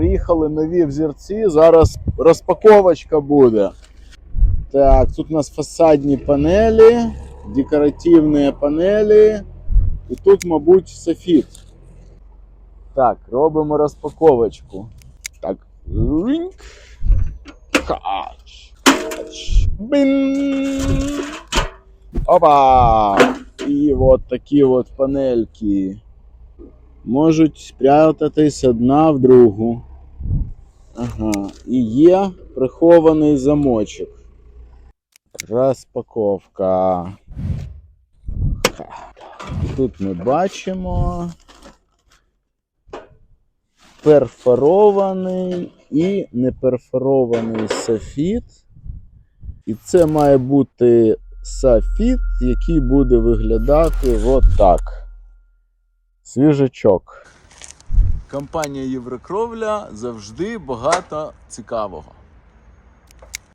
приїхали нові взірці. Зараз розпаковочка буде. Так, тут у нас фасадні панелі, декоративні панелі. І тут, мабуть, софіт. Так, робимо розпаковочку. Так. Кач. Бин. Опа! І от такі от панельки. Можуть спрятатись одна в другу. І є прихований замочок. Розпаковка. Тут ми бачимо перфорований і неперфорований софіт. І це має бути софіт, який буде виглядати отак. Свіжачок. Компанія Єврокровля завжди багато цікавого.